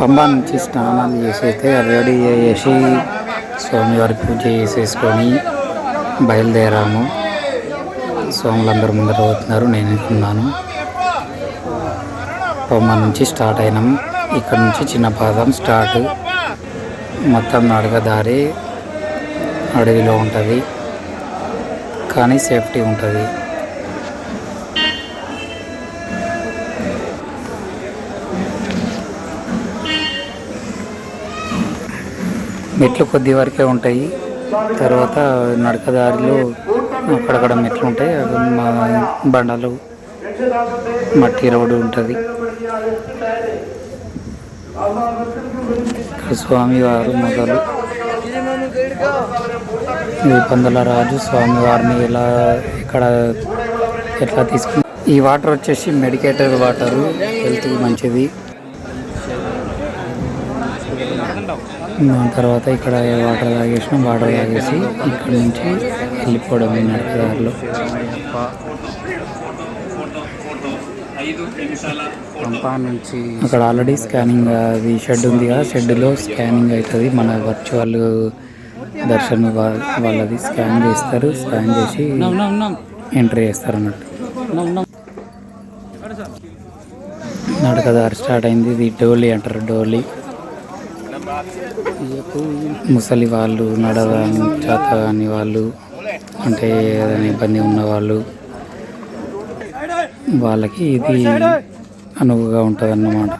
పంబా నుంచి స్నానాలు చేసైతే రెడీ చేసి స్వామివారి పూజ చేసేసుకొని బయలుదేరాము. స్వాములందరూ ముందర పోతున్నారు నేను ఉన్నాను పంబా నుంచి స్టార్ట్ అయినాం. ఇక్కడ నుంచి చిన్న పాదం స్టార్ట్. మొత్తం నడకదారి అడవిలో ఉంటుంది. కానీ సేఫ్టీ ఉంటుంది. మెట్లు కొద్ది వరకే ఉంటాయి. తర్వాత నడకదారిలో అక్కడక్కడ మెట్లు ఉంటాయి. అవి బండలు మట్టి రోడ్డు ఉంటుంది. స్వామివారు మొదలు. ఈ పందల రాజు స్వామివారిని ఎలా ఇక్కడ ఎట్లా తీసుకుని ఈ వాటర్ వచ్చేసి మెడికేటెడ్ వాటర్. హెల్త్కి మంచిది. దాని తర్వాత ఇక్కడ వాటర్ తాగేసినాం. వాటర్ తాగేసి ఇక్కడ నుంచి వెళ్ళిపోవడం నడకదారిలో పంపా నుంచి అక్కడ ఆల్రెడీ స్కానింగ్ అది షెడ్ ఉంది కదా షెడ్లో స్కానింగ్ అవుతుంది. మన వర్చువల్ దర్శన్ వాళ్ళది స్కాన్ చేస్తారు. స్కాన్ చేసి ఎంట్రీ చేస్తారు అన్నట్టు. నడకదారి స్టార్ట్ అయింది. ఇది డోలీ అంటారు డోలీ. ముసలి వాళ్ళు నడవని చేత కాని వాళ్ళు అంటే ఏదైనా ఇబ్బంది ఉన్నవాళ్ళు వాళ్ళకి ఇది అనువుగా ఉంటుంది అన్నమాట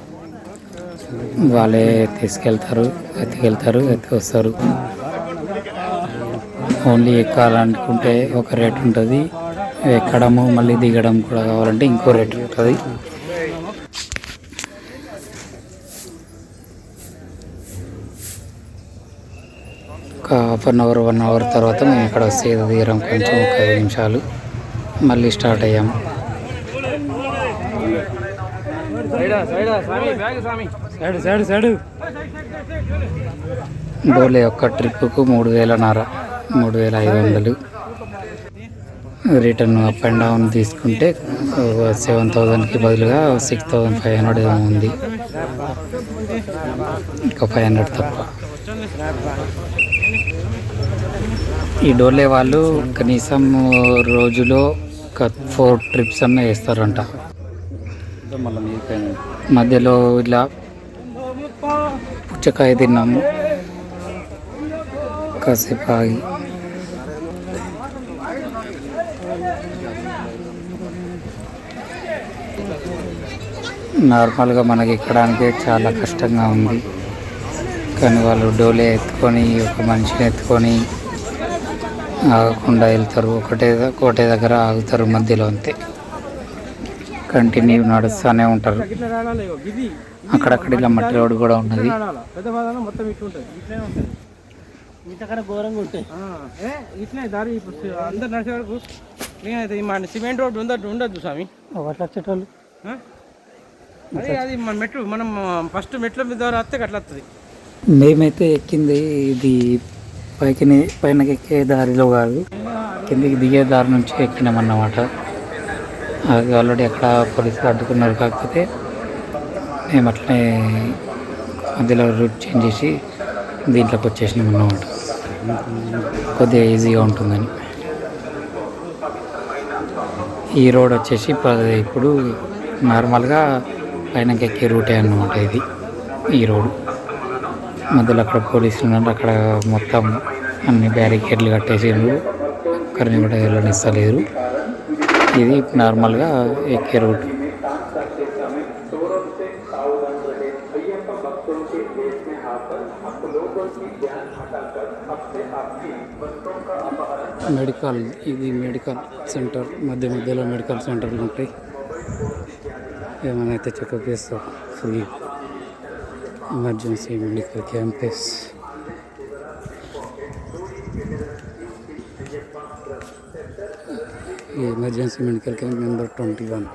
వాళ్ళే తీసుకెళ్తారు ఎత్తుకెళ్తారు ఎత్తుకొస్తారు ఓన్లీ ఎక్కాలనుకుంటే ఒక రేట్ ఉంటుంది. ఎక్కడము మళ్ళీ దిగడం కూడా కావాలంటే ఇంకో రేట్ ఉంటుంది. ఒక half an hour one hour తర్వాత మేము ఇక్కడ సేద తీరం కొంచెం ఒక ఐదు నిమిషాలు. మళ్ళీ స్టార్ట్ అయ్యాము. డోలే ఒక్క ట్రిప్కు మూడు వేలన్నర మూడు వేల ఐదు వందలు. రిటర్న్ అప్ అండ్ డౌన్ తీసుకుంటే సెవెన్ థౌజండ్కి బదులుగా సిక్స్ థౌజండ్ ఫైవ్ హండ్రెడ్ ఏమో ఉంది. ఇంకా ఫైవ్ హండ్రెడ్ తప్ప. ఈ డోలే వాళ్ళు కనీసం రోజులో ఒక ఫోర్ ట్రిప్స్ అన్న వేస్తారంట మధ్యలో ఇలా పుచ్చకాయ తిన్నాము. కాసేపు ఆగి. నార్మల్గా మనకి ఎక్కడానికే చాలా కష్టంగా ఉంది. కానీ వాళ్ళు డోలే ఎత్తుకొని ఒక మనిషిని ఎత్తుకొని ఆగకుండా వెళ్తారు. ఒకటే ఒకటే దగ్గర ఆగుతారు మధ్యలో అంతే. కంటిన్యూ నడుస్తూనే ఉంటారు. అక్కడక్కడ ఇలా మట్టి రోడ్డు కూడా ఉన్నది. రాడాలి పెద్ద బాధలో మొత్తం ఇట్లా ఉంటుంది ఇట్లనే ఉంటుంది ఇంతకడ ఘోరంగా ఉంటాయి. ఏ ఇట్లనే దారి అందరు నడిచే వరకు నేనైతే మన సిమెంట్ రోడ్డు ఉండదు ఉండద్దు స్వామి. అట్లా వచ్చేటోళ్ళు? అదే అది మన మెట్లు మనం ఫస్ట్ మెట్ల మీద ద్వారా వస్తే అట్లా వస్తుంది మేమైతే ఎక్కింది ఇది పైకి పైన ఎక్కే దారిలో కాదు. కిందికి దిగే దారి నుంచి ఎక్కినామన్నమాట. అది ఆల్రెడీ అక్కడ పోలీసులు అడ్డుకున్నారు కాకపోతే మేము అట్లనే మధ్యలో రూట్ చేంజ్ చేసి దీంట్లోకి వచ్చేసినాం అన్నమాట కొద్దిగా ఈజీగా ఉంటుందని. ఈ రోడ్ వచ్చేసి ఇప్పుడు నార్మల్గా పైన ఎక్కే రూటే అన్నమాట ఇది ఈ రోడ్. మధ్యలో అక్కడ పోలీసులు ఉన్నారు. అక్కడ మొత్తం అన్ని బ్యారికేడ్లు కట్టేసిండ్రు. ఒక్కరిని కూడా వెళ్ళనిస్తలేరు ఇది నార్మల్గా ఎక్కే రూట్ మెడికల్ ఇది మెడికల్ సెంటర్ మధ్య మధ్యలో మెడికల్ సెంటర్లు ఉంటాయి. ఏమైనా అయితే చెకప్ చేస్తాం. ఫ్రీ. Emergency medical campus. के emergency medical camp number twenty one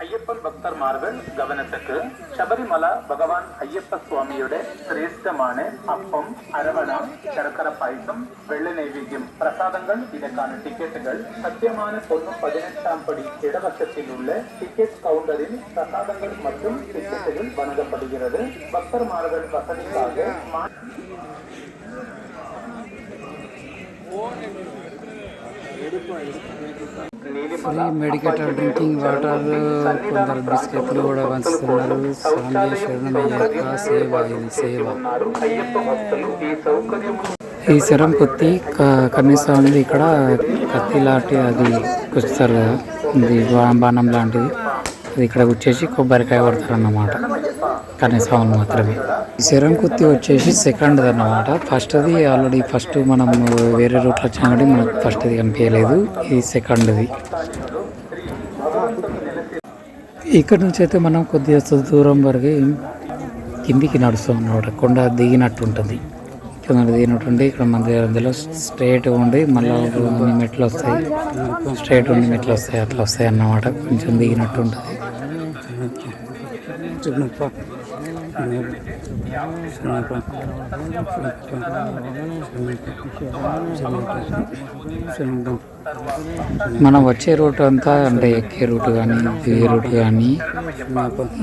Ayyappan ഭക്തർമാർകൾ ഗവനത്തക്ക് ശബരിമല ഭഗവാൻ അയ്യപ്പ സ്വാമിയുടെ ശ്രേഷ്ഠമാണ് അപ്പം അരവണ ശർക്കര പായസം വെള്ള നൈവേദ്യം പ്രസാദങ്ങൾ ഇടക്കാണ് ടിക്കറ്റുകൾ സത്യമാന പൊന്നും പതിനെട്ടാം പടി ഇടവശത്തിലുള്ള ടിക്കറ്റ് കൗണ്ടറിൽ പ്രസാദങ്ങൾ മറ്റും ടിക്കറ്റുകൾ വണങ്ങപ്പെടുകിറത് ഭക്തർമാർകൾ വസതിക്കാக ఫ్రీ మెడికల్ డ్రింకింగ్ వాటర్ కొందరు బిస్కెట్లు కూడా పంచుతున్నారు. స్వామి శరణమయ్యాక సేవ ఇది సేవ. ఈ శరం కొత్తి క- ఇక్కడ కత్తి లాంటి అది కుస్తారు కదా ఇది బాణం లాంటిది. ఇక్కడ వచ్చేసి కొబ్బరికాయ కొడతారన్నమాట. అన్నమాట కన్యస్వాములు మాత్రమే. ఈ శరం వచ్చేసి సెకండ్ అన్నమాట. ఫస్ట్ అది ఆల్రెడీ ఫస్ట్ మనం వేరే రూట్లో వచ్చినా కానీ మనకు ఫస్ట్ అది కనిపించలేదు. ఇది సెకండ్ది ఇక్కడ నుంచి అయితే మనం కొద్దిగా దూరం వరకు కిందికి నడుస్తాం అన్నమాట. కొండ దిగినట్టు ఉంటుంది. కింద దిగినట్టు ఉండి ఇక్కడ మంది అందులో స్ట్రైట్ ఉండి మళ్ళీ మెట్లు వస్తాయి. స్ట్రైట్ ఉండి మెట్లు వస్తాయి అట్లా వస్తాయి అన్నమాట. కొంచెం దిగినట్టు ఉంటుంది. మనం వచ్చే రూట్ అంతా అంటే ఎక్కే రూట్ కానీ దిగే రూట్ కానీ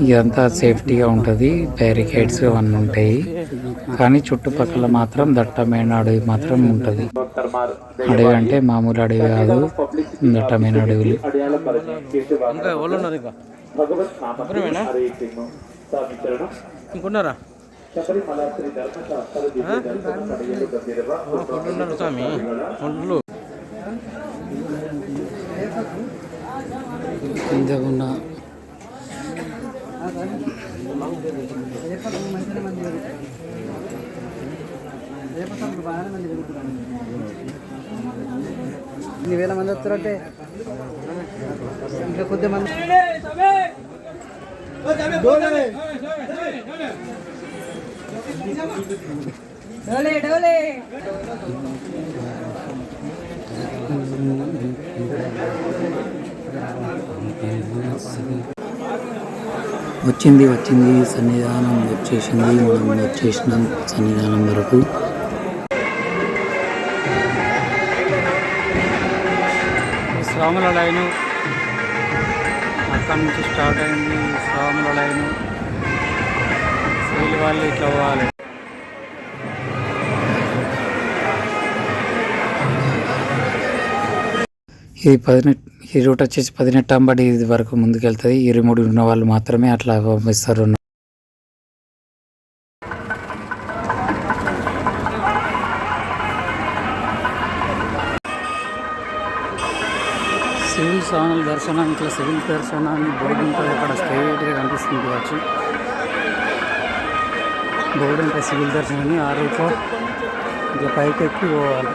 ఇదంతా సేఫ్టీగా ఉంటుంది. బ్యారికేడ్స్ అవన్నీ ఉంటాయి. కానీ చుట్టుపక్కల మాత్రం దట్టమైన అడవి మాత్రం ఉంటుంది. అడవి అంటే మామూలు అడవి కాదు. దట్టమైన అడవులు భగవత్ హరేకృష్ణ స్థాపించడం ఇంకున్నారా? శబరిమల శ్రీ ధర్మశాస్త్ర దివ్య దర్శన పడయలు గంభీరవ వాళ్ళు ఉన్నారు స్వామి. వాళ్ళు కింద ఉన్న ఇన్ని వేల మంది వస్తారంటే ఇంకా కొద్ది మంది డోలే డోలే. వచ్చింది వచ్చింది సన్నిధానం వచ్చేసింది మనం వచ్చేసినాం సన్నిధానం వరకు. స్వాముల లైను అక్కడి నుంచి స్టార్ట్ అయింది స్వాముల లైన్. సివిల్ వాళ్ళు ఇట్లా పోవాలి. ఇది పదినెట్ ఈ రూట్ వచ్చేసి పదినెట్టాంబడి ఇది వరకు ముందుకెళ్తుంది. ఇరవై మూడు ఉన్న వాళ్ళు మాత్రమే అట్లా పంపిస్తారు సివిల్ స్వాముల దర్శనం ఇట్లా సివిల్ దర్శనాన్ని బోర్డు ఉంటుంది అక్కడ స్ట్రైట్గా కనిపిస్తుంది కావచ్చు. బోర్డు ఉంటుంది సివిల్ దర్శనాన్ని ఆ రూట్లో ఇట్లా పైకి ఎక్కి పోవాలి.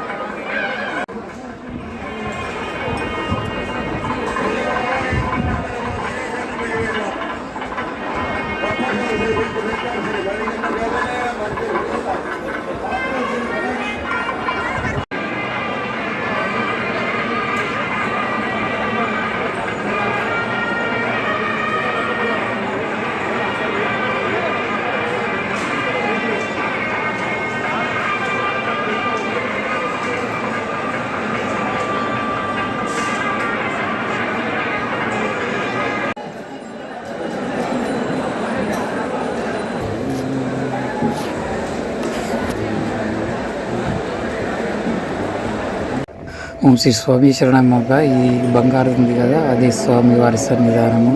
ఓం శ్రీ స్వామి శరణమ్మక ఈ బంగారు ఉంది కదా అది స్వామి వారి సన్నిధానము.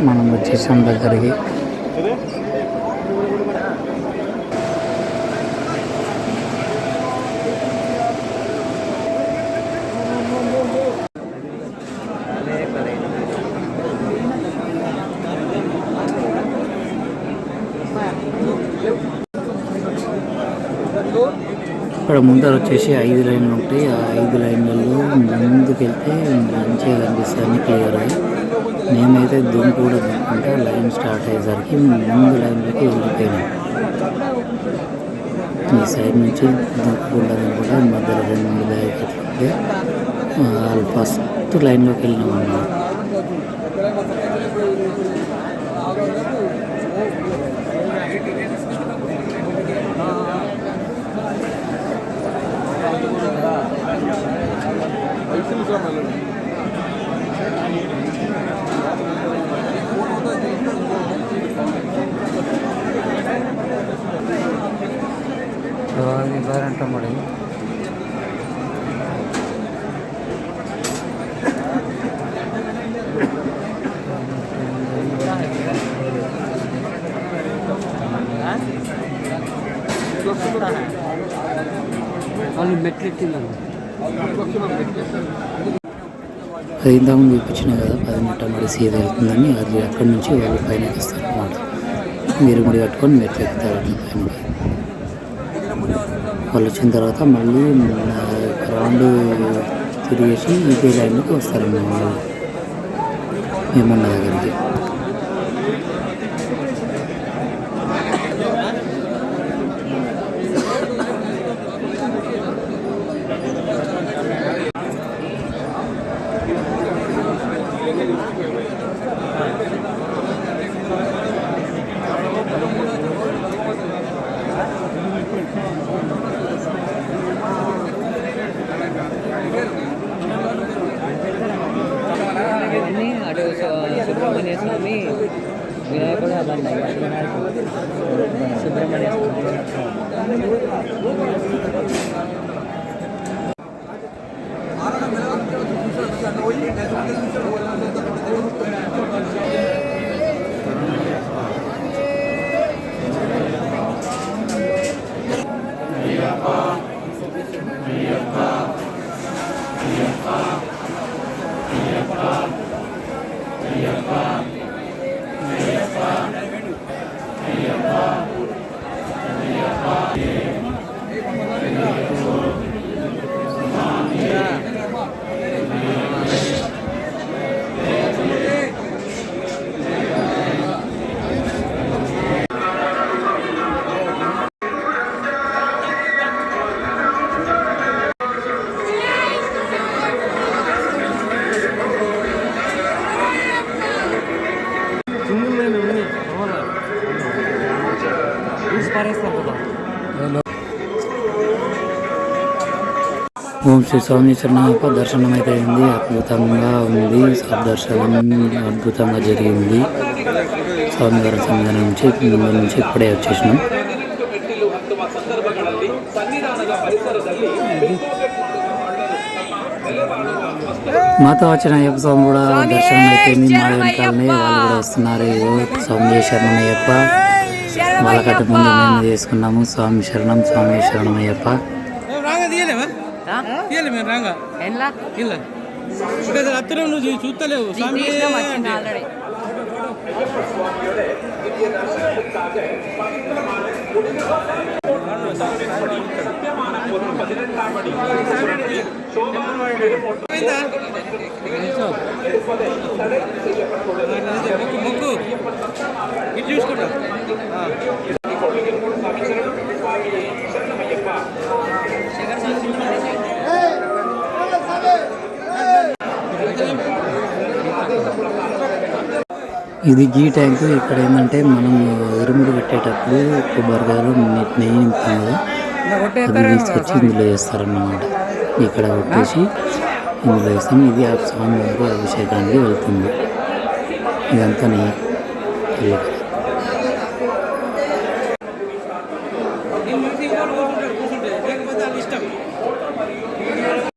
మనం వచ్చేసాం దగ్గరికి. ఇక్కడ ముందర వచ్చేసి ఐదు లైన్లు ఉంటాయి. ఆ ఐదు లైన్లలో ముందుకెళ్తే మంచిగా కనిపిస్తుంది అన్ని అయ్యి. మేమైతే దుమ్ము కూడా దుమ్ముకుంటే లైన్ స్టార్ట్ అయ్యేసరికి ముందు లైన్లోకి వెళ్ళిపోయినాం ఈ సైడ్ నుంచి దుమ్ముకుండా కూడా మధ్యలో రెండు మూడు బ్యాగ్ ఫస్ట్ లైన్లోకి వెళ్ళినాం అన్నమాట பாருங்க అది ఇంతకుముందు చూపించిన కదా పదినట్ట మరి సీద వెళ్తుందని అది అక్కడి నుంచి వాళ్ళు పైన ఎక్కిస్తారు అన్నమాట. మీరు ముడి కట్టుకొని మీరు ఎక్కుతారు అట్లా పైన. వాళ్ళు వచ్చిన తర్వాత మళ్ళీ రౌండ్ తిరిగేసి ఇదే లైన్లోకి వస్తారన్నమాట. వాళ్ళు మేమున్న దగ్గరికి. e. ఓం శ్రీ స్వామి శరణప్ప దర్శనం అయితే అయింది. అద్భుతంగా ఉంది. దర్శనం అద్భుతంగా జరిగింది. స్వామివారి సన్నిధానం నుంచి ముందు నుంచి ఇప్పుడే వచ్చేసినాం. మాతో వచ్చిన అయ్యప్ప స్వామి కూడా దర్శనం అయిపోయింది మా వెనకాలనే వాళ్ళు కూడా వస్తున్నారు. స్వామి శరణం అయ్యప్ప వాళ్ళకంటే ముందు మేము చేసుకున్నాము స్వామి శరణం స్వామి శరణం అయ్యప్ప తీయాలి మేము రాగా. ఎలా ఇలా ముక్కు. ఇది చూసుకుంటా. ఇది గీ ట్యాంక్ ఇక్కడ ఏంటంటే మనం ఎరుముడు పెట్టేటప్పుడు కొబ్బరికాయలు నెయ్యి నింపుతాం కదా అది తీసుకొచ్చి ఇందులో వేస్తారన్నమాట. ఇక్కడ కొట్టేసి ఇందులో వేస్తాం. ఇది ఆ స్వామివారి అభిషేకానికి వెళ్తుంది. ఇదంతా నెయ్యి.